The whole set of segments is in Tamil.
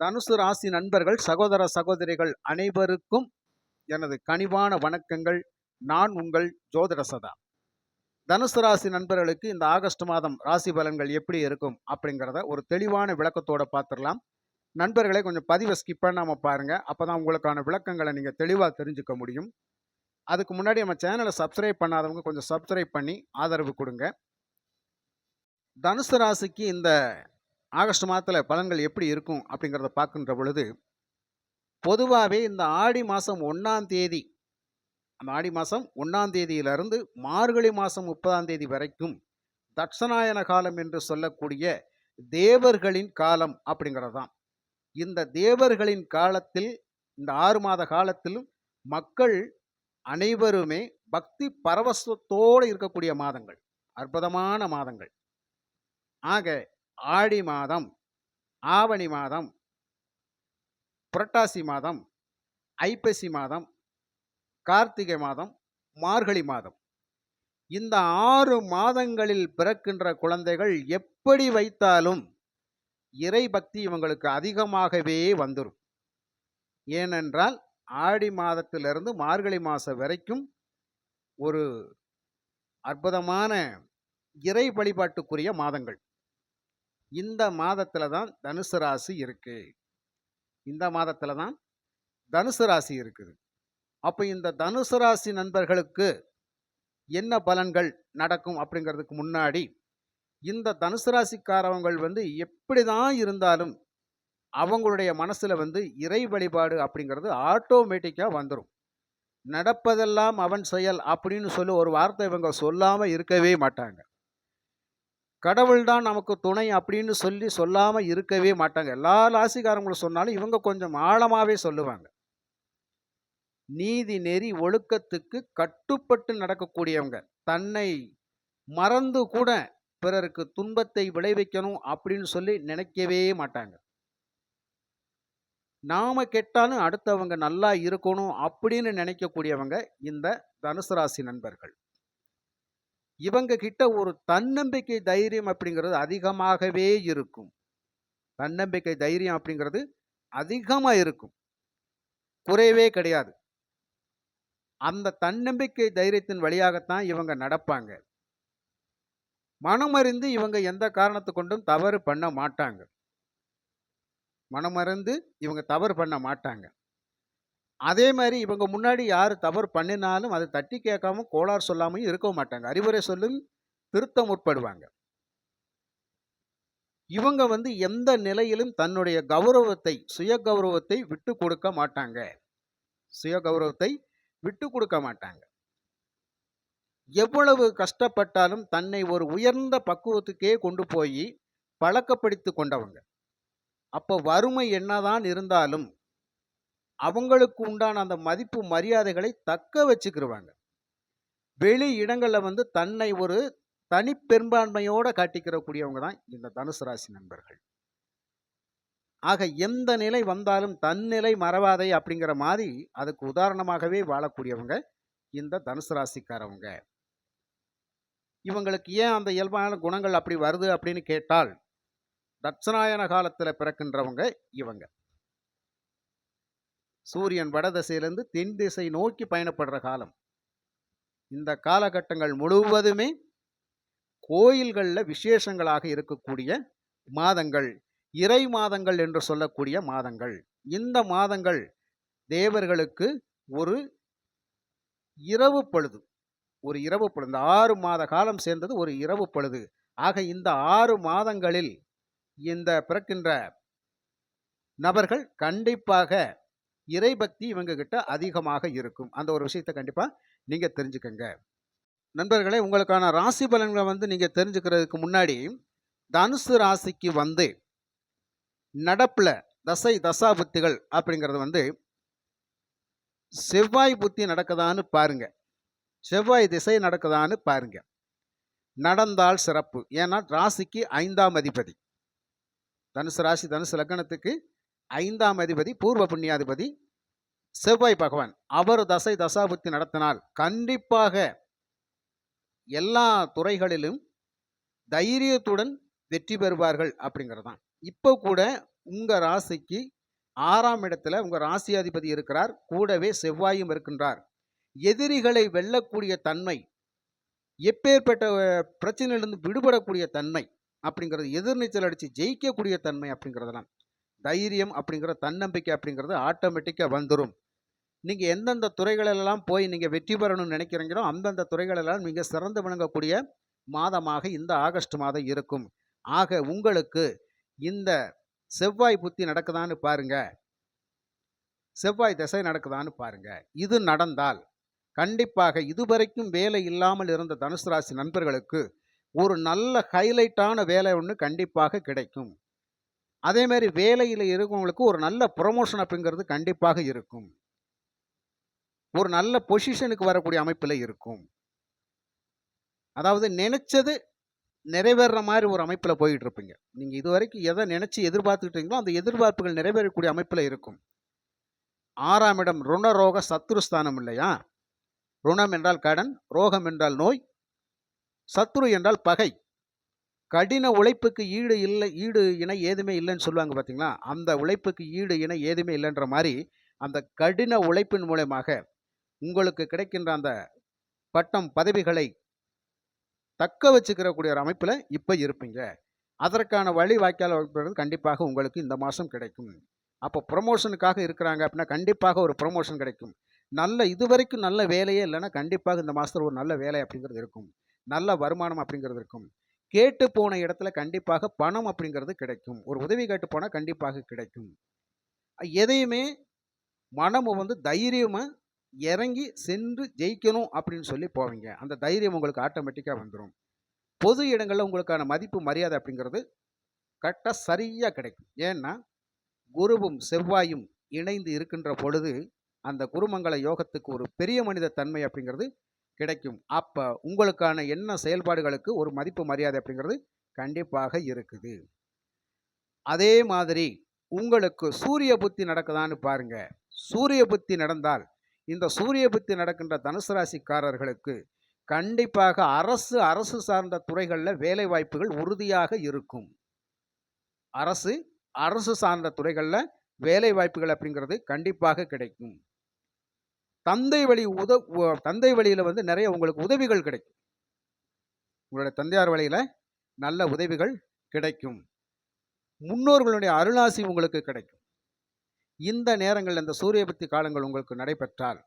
தனுசு ராசி நண்பர்கள் சகோதர சகோதரிகள் அனைவருக்கும் எனது கனிவான வணக்கங்கள். நான் உங்கள் ஜோதிட சதா. தனுசு ராசி நண்பர்களுக்கு இந்த ஆகஸ்ட் மாதம் ராசி பலன்கள் எப்படி இருக்கும் அப்படிங்கிறத ஒரு தெளிவான விளக்கத்தோடு பார்த்துடலாம். நண்பர்களை கொஞ்சம் பதிவை ஸ்கிப் பண்ணாமல் பாருங்கள் அப்போ தான் உங்களுக்கான விளக்கங்களை நீங்கள் தெளிவாக தெரிஞ்சுக்க முடியும். அதுக்கு முன்னாடி நம்ம சேனலை சப்ஸ்கிரைப் பண்ணாதவங்க கொஞ்சம் சப்ஸ்கிரைப் பண்ணி ஆதரவு கொடுங்க. தனுசு ராசிக்கு இந்த ஆகஸ்ட் மாதத்தில் பலன்கள் எப்படி இருக்கும் அப்படிங்கிறத பார்க்கின்ற பொழுது பொதுவாகவே இந்த ஆடி மாதம் ஒன்றாம் தேதி அந்த ஆடி மாதம் ஒன்றாம் தேதியிலிருந்து மார்கழி மாதம் முப்பதாம் தேதி வரைக்கும் தட்சநாயன காலம் என்று சொல்லக்கூடிய தேவர்களின் காலம் அப்படிங்கிறது தான் இந்த தேவர்களின் காலத்தில் இந்த ஆறு மாத காலத்தில் மக்கள் அனைவருமே பக்தி பரவசத்தோடு இருக்கக்கூடிய மாதங்கள் அற்புதமான மாதங்கள். ஆக ஆடி மாதம் ஆவணி மாதம் புரட்டாசி மாதம் ஐப்பசி மாதம் கார்த்திகை மாதம் மார்கழி மாதம். இந்த ஆறு மாதங்களில் பிறக்கின்ற குழந்தைகள் எப்படி வைத்தாலும் இறை பக்தி இவங்களுக்கு அதிகமாகவே வந்துடும் ஏனென்றால் ஆடி மாதத்திலிருந்து மார்கழி மாதம் வரைக்கும் ஒரு அற்புதமான இறை வழிபாட்டுக்குரிய மாதங்கள். இந்த மாதத்தில் தான் தனுசு ராசி இருக்குது இந்த மாதத்தில் தான் தனுசு ராசி இருக்குது. அப்போ இந்த தனுசு ராசி நண்பர்களுக்கு என்ன பலன்கள் நடக்கும் அப்படிங்கிறதுக்கு முன்னாடி இந்த தனுசு ராசிக்காரவங்கள் வந்து எப்படி தான் இருந்தாலும் அவங்களுடைய மனசில் வந்து இறை வழிபாடு அப்படிங்கிறது ஆட்டோமேட்டிக்காக வந்துடும் நடப்பதெல்லாம் அவன் செயல் அப்படின்னு சொல்லி ஒரு வார்த்தை இவங்க சொல்லாமல் இருக்கவே மாட்டாங்க. கடவுள் தான் நமக்கு துணை அப்படின்னு சொல்லி சொல்லாமல் இருக்கவே மாட்டாங்க. எல்லா ராசிக்காரங்களும் சொன்னாலும் இவங்க கொஞ்சம் ஆழமாகவே சொல்லுவாங்க. நீதி நெறி ஒழுக்கத்துக்கு கட்டுப்பட்டு நடக்கக்கூடியவங்க. தன்னை மறந்து கூட பிறருக்கு துன்பத்தை விளைவிக்கணும் அப்படின்னு சொல்லி நினைக்கவே மாட்டாங்க. நாம கெட்டாலும் அடுத்தவங்க நல்லா இருக்கணும் அப்படின்னு நினைக்கக்கூடியவங்க இந்த தனுசு ராசி நண்பர்கள். இவங்க கிட்ட ஒரு தன்னம்பிக்கை தைரியம் அப்படிங்கிறது அதிகமாகவே இருக்கும். தன்னம்பிக்கை தைரியம் அப்படிங்கிறது அதிகமாக இருக்கும். குறைவே கிடையாது. அந்த தன்னம்பிக்கை தைரியத்தின் வழியாகத்தான் இவங்க நடப்பாங்க. மனமறிந்து இவங்க எந்த காரணத்தை கொண்டும் தவறு பண்ண மாட்டாங்க. மனமறிந்து இவங்க தவறு பண்ண மாட்டாங்க. அதே மாதிரி இவங்க முன்னாடி யார் தவறு பண்ணினாலும் அதை தட்டி கேட்காம கோளாறு சொல்லாமையும் இருக்க மாட்டாங்க. அறிவுரை சொல்லும் திருத்த முற்படுவாங்க இவங்க வந்து எந்த நிலையிலும் தன்னுடைய கௌரவத்தை சுய கௌரவத்தை விட்டு கொடுக்க மாட்டாங்க. சுய கௌரவத்தை விட்டு கொடுக்க மாட்டாங்க. எவ்வளவு கஷ்டப்பட்டாலும் தன்னை ஒரு உயர்ந்த பக்குவத்துக்கே கொண்டு போய் பழக்கப்படுத்தி கொண்டவங்க. அப்போ வறுமை என்னதான் இருந்தாலும் அவங்களுக்கு உண்டான அந்த மதிப்பு மரியாதைகளை தக்க வச்சுக்கிருவாங்க. வெளி இடங்களில் வந்து தன்னை ஒரு தனிப்பெரும்பான்மையோட காட்டிக்கிறக்கூடியவங்க தான் இந்த தனுசு ராசி நண்பர்கள். ஆக எந்த நிலை வந்தாலும் தன்னிலை மறவாதை அப்படிங்கிற மாதிரி அதுக்கு உதாரணமாகவே வாழக்கூடியவங்க இந்த தனுசு ராசிக்காரவங்க. இவங்களுக்கு ஏன் அந்த இயல்பான குணங்கள் அப்படி வருது அப்படின்னு கேட்டால் தட்சநாயன காலத்தில் பிறக்கின்றவங்க இவங்க. சூரியன் வடதிசையிலிருந்து தென் திசை நோக்கி பயணப்படுற காலம். இந்த காலகட்டங்கள் முழுவதுமே கோயில்களில் விசேஷங்களாக இருக்கக்கூடிய மாதங்கள் இறை மாதங்கள் என்று சொல்லக்கூடிய மாதங்கள். இந்த மாதங்கள் தேவர்களுக்கு ஒரு இரவு பொழுது ஒரு இரவு பொழுது இந்த ஆறு மாத காலம் சேர்ந்தது ஒரு இரவு பொழுது. ஆக இந்த ஆறு மாதங்களில் இந்த பிறக்கின்ற நபர்கள் கண்டிப்பாக இறைபக்தி இவங்க கிட்ட அதிகமாக இருக்கும். அந்த ஒரு விஷயத்தை கண்டிப்பாக நீங்கள் தெரிஞ்சுக்கங்க. நண்பர்களே உங்களுக்கான ராசி பலன்களை வந்து நீங்கள் தெரிஞ்சுக்கிறதுக்கு முன்னாடி தனுசு ராசிக்கு வந்து நடப்பில் தசை தசாபுத்திகள் அப்படிங்கிறது வந்து செவ்வாய் புத்தி நடக்குதான்னு பாருங்க. செவ்வாய் திசை நடக்குதான்னு பாருங்க. நடந்தால் சிறப்பு. ஏன்னா ராசிக்கு ஐந்தாம் அதிபதி. தனுசு ராசி தனுசு லக்னத்துக்கு ஐந்தாம் அதிபதி பூர்வ புண்ணியாதிபதி செவ்வாய் பகவான். அவர் தசை தசாபுத்தி நடத்தினால் கண்டிப்பாக எல்லா துறைகளிலும் தைரியத்துடன் வெற்றி பெறுவார்கள் அப்படிங்கிறது தான் இப்போ கூட உங்கள் ராசிக்கு ஆறாம் இடத்துல உங்கள் ராசியாதிபதி இருக்கிறார். கூடவே செவ்வாயும் இருக்கின்றார். எதிரிகளை வெல்லக்கூடிய தன்மை எப்பேற்பட்ட பிரச்சனையிலிருந்து விடுபடக்கூடிய தன்மை அப்படிங்கிறது எதிர்நீச்சல் அடித்து ஜெயிக்கக்கூடிய தன்மை அப்படிங்கிறதெல்லாம் தைரியம் அப்படிங்கிற தன்னம்பிக்கை அப்படிங்கிறது ஆட்டோமேட்டிக்காக வந்துடும் நீங்கள் எந்தெந்த துறைகளெல்லாம் போய் நீங்கள் வெற்றி பெறணும்னு நினைக்கிறீங்களோ அந்தந்த துறைகளெல்லாம் நீங்கள் சிறந்து விளங்கக்கூடிய மாதமாக இந்த ஆகஸ்ட் மாதம் இருக்கும். ஆக உங்களுக்கு இந்த செவ்வாய் புத்தி நடக்குதான்னு பாருங்க. செவ்வாய் திசை நடக்குதான்னு பாருங்க. இது நடந்தால் கண்டிப்பாக இதுவரைக்கும் வேலை இல்லாமல் இருந்த தனுசு ராசி நண்பர்களுக்கு ஒரு நல்ல ஹைலைட்டான வேலை ஒன்று கண்டிப்பாக கிடைக்கும். அதேமாரி வேலையில் இருக்கவங்களுக்கு ஒரு நல்ல ப்ரொமோஷன் அப்படிங்கிறது கண்டிப்பாக இருக்கும். ஒரு நல்ல பொசிஷனுக்கு வரக்கூடிய அமைப்பில் இருக்கும். அதாவது நினைச்சது நிறைவேற மாதிரி ஒரு அமைப்பில் போயிட்டு இருப்பீங்க. நீங்கள் இதுவரைக்கும் எதை நினச்சி எதிர்பார்த்துக்கிட்டீங்களோ அந்த எதிர்பார்ப்புகள் நிறைவேறக்கூடிய அமைப்பில் இருக்கும். ஆறாம் இடம் ருணரோக சத்ருஸ்தானம் இல்லையா? ருணம் என்றால் கடன் ரோகம் என்றால் நோய் சத்ரு என்றால் பகை. கடின உழைப்புக்கு ஈடு இல்லை ஈடு இணை ஏதுமே இல்லைன்னு சொல்லுவாங்க பார்த்தீங்களா அந்த உழைப்புக்கு ஈடு இணை ஏதுமே இல்லைன்ற மாதிரி அந்த கடின உழைப்பின் மூலமாக உங்களுக்கு கிடைக்கின்ற அந்த பட்டம் பதவிகளை தக்க வச்சுக்கிறக்கூடிய ஒரு அமைப்பில் இப்போ இருப்பீங்க. அதற்கான வழி வாய்க்கால் வகுப்புறது கண்டிப்பாக உங்களுக்கு இந்த மாதம் கிடைக்கும். அப்போ ப்ரொமோஷனுக்காக இருக்கிறாங்க அப்படின்னா கண்டிப்பாக ஒரு ப்ரொமோஷன் கிடைக்கும். நல்ல இதுவரைக்கும் நல்ல வேலையே இல்லைன்னா கண்டிப்பாக இந்த மாதத்தில் ஒரு நல்ல வேலை அப்படிங்கிறது இருக்கும். நல்ல வருமானம் அப்படிங்கிறது இருக்கும். கேட்டு போன இடத்துல கண்டிப்பாக பணம் அப்படிங்கிறது கிடைக்கும். ஒரு உதவி கேட்டு போனால் கண்டிப்பாக கிடைக்கும். எதையுமே மனம் வந்து தைரியமாக இறங்கி சென்று ஜெயிக்கணும் அப்படின்னு சொல்லி போவீங்க. அந்த தைரியம் உங்களுக்கு ஆட்டோமேட்டிக்காக வந்துடும் பொது இடங்களில் உங்களுக்கான மதிப்பு மரியாதை அப்படிங்கிறது கரெக்டாக சரியாக கிடைக்கும். ஏன்னா குருவும் செவ்வாயும் இணைந்து இருக்கின்ற பொழுது அந்த குருமங்கள யோகத்துக்கு ஒரு பெரிய மனித தன்மை அப்படிங்கிறது கிடைக்கும். அப்போ உங்களுக்கான என்ன செயல்பாடுகளுக்கு ஒரு மதிப்பு மரியாதை அப்படிங்கிறது கண்டிப்பாக இருக்குது. அதே மாதிரி உங்களுக்கு சூரிய புத்தி நடக்குதான்னு பாருங்க. சூரிய புத்தி நடந்தால் இந்த சூரிய புத்தி நடக்கின்ற தனுசு ராசிக்காரர்களுக்கு கண்டிப்பாக அரசு அரசு சார்ந்த துறைகளில் வேலை வாய்ப்புகள் உறுதியாக இருக்கும். அரசு அரசு சார்ந்த துறைகளில் வேலை வாய்ப்புகள் அப்படிங்கிறது கண்டிப்பாக கிடைக்கும். தந்தை வழி உத உ- தந்தை வழியில் வந்து நிறைய உங்களுக்கு உதவிகள் கிடைக்கும். உங்களுடைய தந்தையார் வழியில் நல்ல உதவிகள் கிடைக்கும். முன்னோர்களுடைய அருளாசி உங்களுக்கு கிடைக்கும். இந்த நேரங்கள் இந்த சூரிய பக்தி காலங்கள் உங்களுக்கு நடைபெற்றால்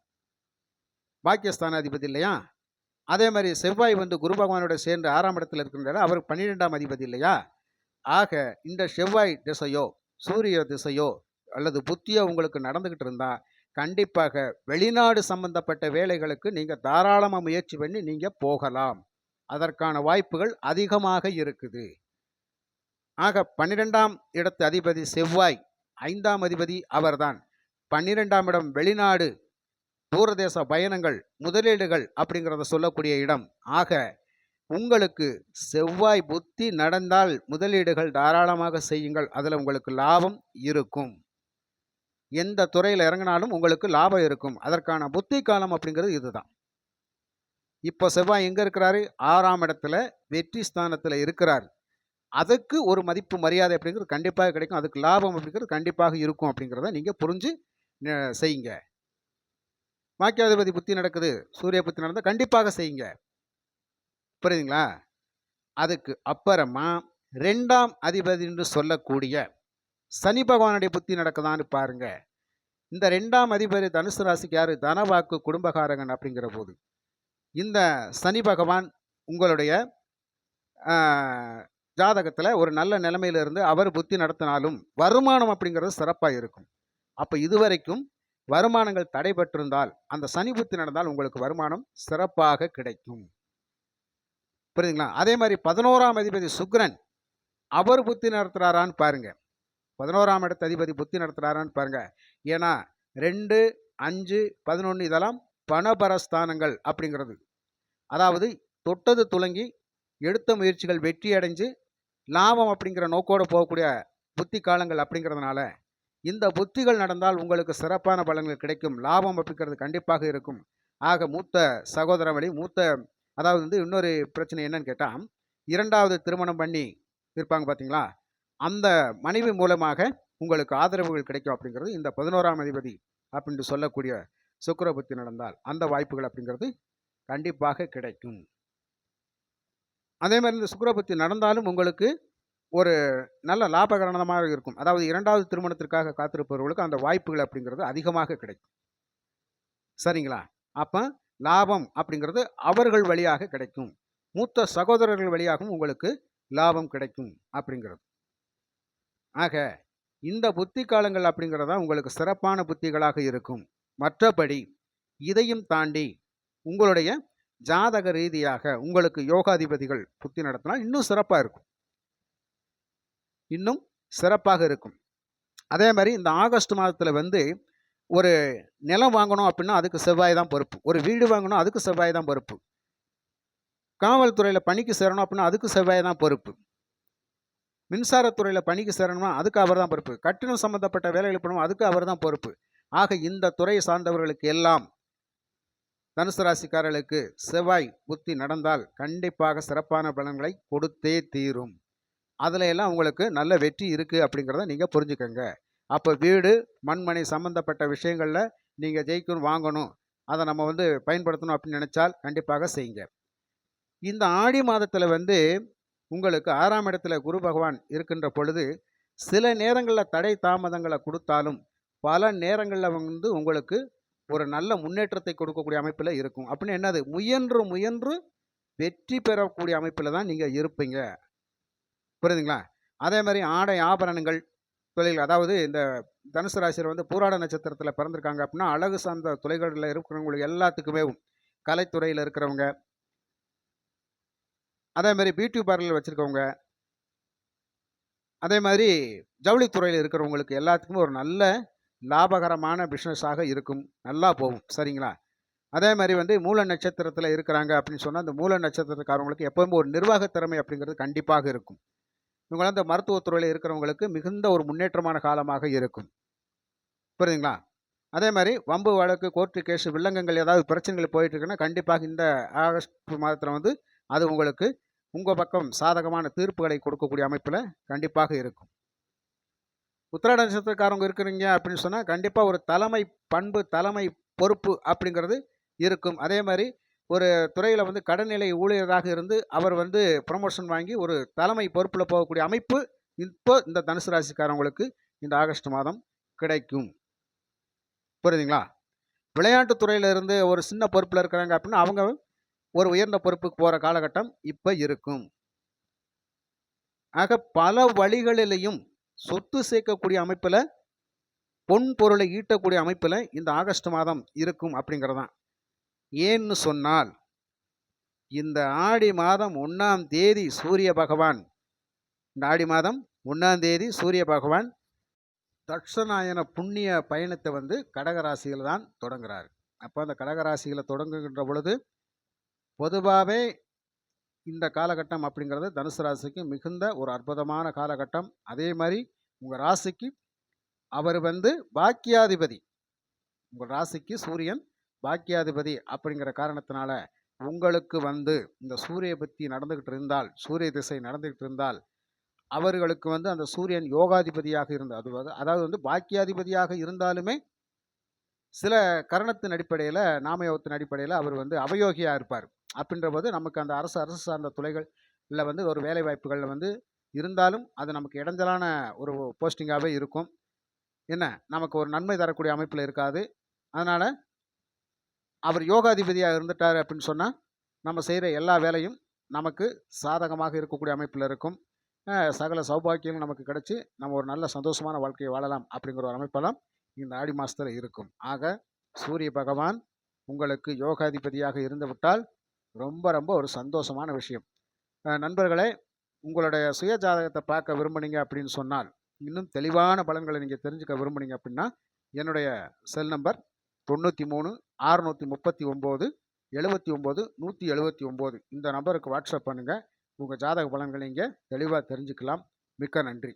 பாக்கியஸ்தானாதிபதி இல்லையா? அதே மாதிரி செவ்வாய் வந்து குரு பகவானோட சேர்ந்து ஆறாம் இடத்துல இருக்கின்றார். அவர் பன்னிரெண்டாம் அதிபதி இல்லையா? ஆக இந்த செவ்வாய் திசையோ சூரிய திசையோ அல்லது புத்தியோ உங்களுக்கு நடந்துக்கிட்டு இருந்தால் கண்டிப்பாக வெளிநாடு சம்பந்தப்பட்ட வேலைகளுக்கு நீங்கள் தாராளமாக முயற்சி பண்ணி நீங்கள் போகலாம். அதற்கான வாய்ப்புகள் அதிகமாக இருக்குது. ஆக பன்னிரெண்டாம் இடத்து அதிபதி செவ்வாய் ஐந்தாம் அதிபதி அவர்தான். பன்னிரெண்டாம் இடம் வெளிநாடு தூரதேச பயணங்கள் முதலீடுகள் அப்படிங்கிறத சொல்லக்கூடிய இடம். ஆக உங்களுக்கு செவ்வாய் புத்தி நடந்தால் முதலீடுகள் தாராளமாக செய்யுங்கள். அதில் உங்களுக்கு லாபம் இருக்கும். எந்த துறையில் இறங்கினாலும் உங்களுக்கு லாபம் இருக்கும். அதற்கான புத்தி காலம் அப்படிங்கிறது இதுதான். இப்போ செவ்வாய் எங்கே இருக்கிறாரு? ஆறாம் இடத்துல வெற்றி ஸ்தானத்தில் இருக்கிறார். அதுக்கு ஒரு மதிப்பு மரியாதை அப்படிங்கிறது கண்டிப்பாக கிடைக்கும். அதுக்கு லாபம் அப்படிங்கிறது கண்டிப்பாக இருக்கும் அப்படிங்கிறத நீங்கள் புரிஞ்சு செய்யுங்க. வாக்கியாதிபதி புத்தி நடக்குது. சூரிய புத்தி நடந்தால் கண்டிப்பாக செய்யுங்க. புரியுதுங்களா? அதுக்கு அப்புறமா ரெண்டாம் அதிபதி என்று சொல்லக்கூடிய சனி பகவானுடைய புத்தி நடக்குதான்னு பாருங்க. இந்த ரெண்டாம் அதிபர் தனுசு ராசிக்கு யாரு? தனவாக்கு குடும்பகாரகன் அப்படிங்கிற போது. இந்த சனி பகவான் உங்களுடைய ஜாதகத்தில் ஒரு நல்ல நிலைமையிலிருந்து அவர் புத்தி நடத்தினாலும் வருமானம் அப்படிங்கிறது சிறப்பாக இருக்கும். அப்போ இதுவரைக்கும் வருமானங்கள் தடைபட்டிருந்தால் அந்த சனி புத்தி நடந்தால் உங்களுக்கு வருமானம் சிறப்பாக கிடைக்கும். புரியுதுங்களா? அதே மாதிரி பதினோராம் அதிபதி சுக்ரன் அவர் புத்தி நடத்துகிறாரான்னு பாருங்கள் பதினோராம் இடத்து அதிபதி புத்தி நடத்துகிறாரான்னு பாருங்க. ஏன்னா ரெண்டு அஞ்சு பதினொன்று இதெல்லாம் பணபரஸ்தானங்கள் அப்படிங்கிறது. அதாவது தொட்டது துலங்கி எடுத்த முயற்சிகள் வெற்றி அடைஞ்சு லாபம் அப்படிங்கிற நோக்கோடு போகக்கூடிய புத்தி காலங்கள் அப்படிங்கிறதுனால இந்த புத்திகள் நடந்தால் உங்களுக்கு சிறப்பான பலன்கள் கிடைக்கும். லாபம் அப்படிங்கிறது கண்டிப்பாக இருக்கும். ஆக மூத்த சகோதர வழி மூத்த அதாவது வந்து இன்னொரு பிரச்சனை என்னன்னு கேட்டால் இரண்டாவது திருமணம் பண்ணி இருப்பாங்க பார்த்தீங்களா அந்த மனைவி மூலமாக உங்களுக்கு ஆதரவுகள் கிடைக்கும் அப்படிங்கிறது இந்த பதினோராம் அதிபதி அப்படின்னு சொல்லக்கூடிய சுக்கரபுத்தி நடந்தால் அந்த வாய்ப்புகள் அப்படிங்கிறது கண்டிப்பாக கிடைக்கும். அதே மாதிரி இந்த சுக்கரபுத்தி நடந்தாலும் உங்களுக்கு ஒரு நல்ல லாபகரணமாக இருக்கும். அதாவது இரண்டாவது திருமணத்திற்காக காத்திருப்பவர்களுக்கு அந்த வாய்ப்புகள் அப்படிங்கிறது அதிகமாக கிடைக்கும். சரிங்களா? அப்போ லாபம் அப்படிங்கிறது அவர்கள் வழியாக கிடைக்கும். மூத்த சகோதரர்கள் வழியாகவும் உங்களுக்கு லாபம் கிடைக்கும் அப்படிங்கிறது. ஆக இந்த புத்தி காலங்கள் அப்படிங்கிறது தான் உங்களுக்கு சிறப்பான புத்திகளாக இருக்கும். மற்றபடி இதையும் தாண்டி உங்களுடைய ஜாதக ரீதியாக உங்களுக்கு யோகாதிபதிகள் புத்தி நடத்தினா இன்னும் சிறப்பாக இருக்கும். இன்னும் சிறப்பாக இருக்கும். அதே மாதிரி இந்த ஆகஸ்ட் மாதத்தில் வந்து ஒரு நிலம் வாங்கணும் அப்படின்னா அதுக்கு செவ்வாய் தான் பொறுப்பு. ஒரு வீடு வாங்கணும் அதுக்கு செவ்வாய் தான் பொறுப்பு. காவல்துறையில் பணிக்கு சேரணும் அப்படின்னா அதுக்கு செவ்வாய் தான் பொறுப்பு. மின்சாரத்துறையில் பணிக்கு சேரணும்னா அதுக்கு அவர் தான் பொறுப்பு. கட்டணம் சம்மந்தப்பட்ட வேலைகள் பண்ணணும் அதுக்கு அவர் தான் பொறுப்பு. ஆக இந்த துறையை சார்ந்தவர்களுக்கு எல்லாம் தனுசு ராசிக்காரர்களுக்கு செவ்வாய் புத்தி நடந்தால் கண்டிப்பாக சிறப்பான பலன்களை கொடுத்தே தீரும். அதில் எல்லாம் உங்களுக்கு நல்ல வெற்றி இருக்குது அப்படிங்கிறத நீங்கள் புரிஞ்சுக்கோங்க. அப்போ வீடு மண்மனை சம்மந்தப்பட்ட விஷயங்களில் நீங்கள் ஜெயிக்கணும் வாங்கணும் அதை நம்ம வந்து பயன்படுத்தணும் அப்படின்னு நினச்சால் கண்டிப்பாக செய்யுங்க. இந்த ஆடி மாதத்தில் வந்து உங்களுக்கு ஆறாம் இடத்துல குரு பகவான் இருக்கின்ற பொழுது சில நேரங்களில் தடை தாமதங்களை கொடுத்தாலும் பல நேரங்களில் வந்து உங்களுக்கு ஒரு நல்ல முன்னேற்றத்தை கொடுக்கக்கூடிய அமைப்பில் இருக்கும். அப்படின்னு என்னது? முயன்று முயன்று வெற்றி பெறக்கூடிய அமைப்பில் தான் நீங்கள் இருப்பீங்க. புரியுதுங்களா? அதே மாதிரி ஆடை ஆபரணங்கள் தொழில் அதாவது இந்த தனுசு ராசியில் வந்து பூராட நட்சத்திரத்தில் பிறந்திருக்காங்க அப்படின்னா அழகு சார்ந்த துறைகளில் இருக்கிறவங்களுக்கு எல்லாத்துக்குமே கலைத்துறையில் இருக்கிறவங்க அதே மாதிரி பியூட்டி பார்லர் வச்சுருக்கவங்க அதே மாதிரி ஜவுளித்துறையில் இருக்கிறவங்களுக்கு எல்லாத்துக்குமே ஒரு நல்ல லாபகரமான பிஸ்னஸாக இருக்கும். நல்லா போகும். சரிங்களா? அதே மாதிரி வந்து மூல நட்சத்திரத்தில் இருக்கிறாங்க அப்படின்னு சொன்னால் அந்த மூல நட்சத்திரக்காரவங்களுக்கு எப்போவுமே ஒரு நிர்வாக திறமை அப்படிங்கிறது கண்டிப்பாக இருக்கும். இவங்களாம் இந்த மருத்துவத்துறையில் இருக்கிறவங்களுக்கு மிகுந்த ஒரு முன்னேற்றமான காலமாக இருக்கும். புரியுதுங்களா? அதே மாதிரி வம்பு வழக்கு கோர்ட்டு கேஸு வில்லங்கங்கள் ஏதாவது பிரச்சனைகள் போயிட்டு இருக்குன்னா கண்டிப்பாக இந்த ஆகஸ்ட் மாதத்தில் வந்து அது உங்களுக்கு உங்கள் பக்கம் சாதகமான தீர்ப்புகளை கொடுக்கக்கூடிய அமைப்பில் கண்டிப்பாக இருக்கும். உத்திராட நட்சத்திரக்காரங்க இருக்கிறீங்க அப்படின்னு சொன்னால் கண்டிப்பாக ஒரு தலைமை பண்பு தலைமை பொறுப்பு அப்படிங்கிறது இருக்கும். அதே மாதிரி ஒரு துறையில் வந்து கடைநிலை ஊழியராக இருந்து அவர் வந்து ப்ரமோஷன் வாங்கி ஒரு தலைமை பொறுப்பில் போகக்கூடிய அமைப்பு இப்போ இந்த தனுசு ராசிக்காரவங்களுக்கு இந்த ஆகஸ்ட் மாதம் கிடைக்கும். புரியுதுங்களா? விளையாட்டுத் துறையில இருந்து ஒரு சின்ன பொறுப்பில் இருக்கிறாங்க அப்படின்னா அவங்க ஒரு உயர்ந்த பொறுப்புக்கு போகிற காலகட்டம் இப்போ இருக்கும். ஆக பல வழிகளிலையும் சொத்து சேர்க்கக்கூடிய அமைப்பில் பொன் பொருளை ஈட்டக்கூடிய அமைப்பில் இந்த ஆகஸ்ட் மாதம் இருக்கும் அப்படிங்கிறதான். ஏன்னு சொன்னால் இந்த ஆடி மாதம் ஒன்றாம் தேதி சூரிய பகவான் இந்த ஆடி மாதம் ஒன்றாம் தேதி சூரிய பகவான் தட்சநாயன புண்ணிய பயணத்தை வந்து கடகராசியில் தான் தொடங்குறார். அப்போ அந்த கடகராசியில் தொடங்குகின்ற பொழுது பொதுவாகவே இந்த காலகட்டம் அப்படிங்கிறது தனுசு ராசிக்கு மிகுந்த ஒரு அற்புதமான காலகட்டம். அதே மாதிரி உங்கள் ராசிக்கு அவர் வந்து பாக்கியாதிபதி. உங்கள் ராசிக்கு சூரியன் பாக்கியாதிபதி அப்படிங்கிற காரணத்தினால உங்களுக்கு வந்து இந்த சூரிய பக்தி நடந்துக்கிட்டு இருந்தால் சூரிய திசை நடந்துக்கிட்டு இருந்தால் அவர்களுக்கு வந்து அந்த சூரியன் யோகாதிபதியாக இருந்தால் அது அதாவது வந்து பாக்கியாதிபதியாக இருந்தாலுமே சில கரணத்தின் அடிப்படையில் நாமயோகத்தின் அடிப்படையில் அவர் வந்து அவயோகியாக இருப்பார். அப்படின்ற போது நமக்கு அந்த அரசு அரசு சார்ந்த துளைகளில் வந்து ஒரு வேலை வாய்ப்புகளில் வந்து இருந்தாலும் அது நமக்கு இடைஞ்சலான ஒரு போஸ்டிங்காகவே இருக்கும். என்ன? நமக்கு ஒரு நன்மை தரக்கூடிய அமைப்பில் இருக்காது. அதனால் அவர் யோகாதிபதியாக இருந்துட்டார் அப்படின்னு சொன்னால் நம்ம செய்கிற எல்லா வேலையும் நமக்கு சாதகமாக இருக்கக்கூடிய அமைப்பில் இருக்கும். சகல சௌபாக்கியங்களும் நமக்கு கிடச்சி நம்ம ஒரு நல்ல சந்தோஷமான வாழ்க்கையை வாழலாம் அப்படிங்கிற ஒரு அமைப்பெல்லாம் இந்த ஆடி மாதத்தில் இருக்கும். ஆக சூரிய பகவான் உங்களுக்கு யோகாதிபதியாக இருந்து விட்டால் ரொம்ப ரொம்ப ஒரு சந்தோஷமான விஷயம். நண்பர்களே உங்களுடைய சுய ஜாதகத்தை பார்க்க விரும்புனீங்க அப்படின்னு சொன்னால் இன்னும் தெளிவான பலன்களை நீங்கள் தெரிஞ்சுக்க விரும்புனீங்க அப்படின்னா என்னுடைய செல் நம்பர் தொண்ணூற்றி மூணு ஆறுநூற்றி முப்பத்தி ஒம்பது எழுபத்தி ஒம்பது நூற்றி எழுபத்தி ஒம்பது. இந்த நம்பருக்கு வாட்ஸ்அப் பண்ணுங்கள் உங்கள் ஜாதக பலன்களை நீங்கள் தெளிவாக தெரிஞ்சுக்கலாம். மிக்க நன்றி.